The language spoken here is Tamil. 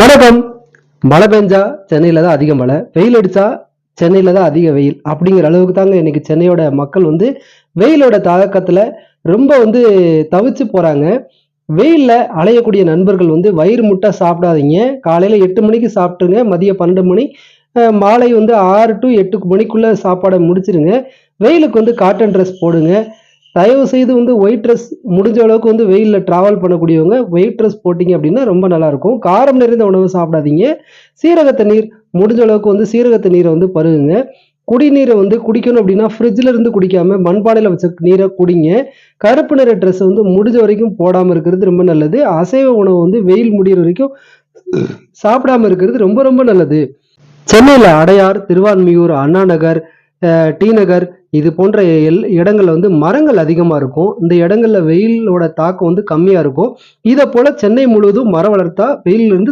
வணக்கம். மழை பெஞ்சா சென்னையில தான் அதிக மழை. வெயில் அடிச்சா சென்னையில தான் அதிக வெயில் அப்படிங்கிற அளவுக்கு தாங்க இன்னைக்கு சென்னையோட மக்கள் வந்து வெயிலோட தாக்கத்துல ரொம்ப வந்து தவிச்சு போறாங்க. வெயில்ல அலையக்கூடிய நண்பர்கள் வந்து வயிறு முட்டை சாப்பிடாதீங்க. காலையில எட்டு மணிக்கு சாப்பிட்டுருங்க. மதியம் பன்னெண்டு மணி மாலை வந்து ஆறு டு எட்டு மணிக்குள்ள சாப்பாடை முடிச்சிருங்க. வெயிலுக்கு வந்து காட்டன் ட்ரெஸ் போடுங்க. தயவு செய்து வந்து ஒயிட் ட்ரெஸ் முடிஞ்ச அளவுக்கு வந்து வெயிலில் ட்ராவல் பண்ணக்கூடியவங்க ஒயிட் ட்ரெஸ் போட்டிங்க அப்படின்னா ரொம்ப நல்லாயிருக்கும். காரம் நிறைந்த உணவு சாப்பிடாதீங்க. சீரக தண்ணீர் முடிஞ்ச அளவுக்கு வந்து சீரக தண்ணீரை வந்து பருகுங்க. குடிநீரை வந்து குடிக்கணும் அப்படின்னா ஃப்ரிட்ஜில் இருந்து குடிக்காம மண்பானையில் வச்ச நீரை குடிங்க. கருப்பு நிற ட்ரெஸ் வந்து முடிஞ்ச வரைக்கும் போடாமல் இருக்கிறது ரொம்ப நல்லது. அசைவ உணவு வந்து வெயில் முடிகிற வரைக்கும் சாப்பிடாம இருக்கிறது ரொம்ப ரொம்ப நல்லது. சென்னையில் அடையார் திருவான்மியூர் அண்ணா நகர் டி நகர் இது போன்ற எல் இடங்களில் வந்து மரங்கள் அதிகமாக இருக்கும். இந்த இடங்களில் வெயிலோட தாக்கம் வந்து கம்மியாக இருக்கும். இதை போல் சென்னை முழுவதும் மரம் வளர்த்தா வெயிலிருந்து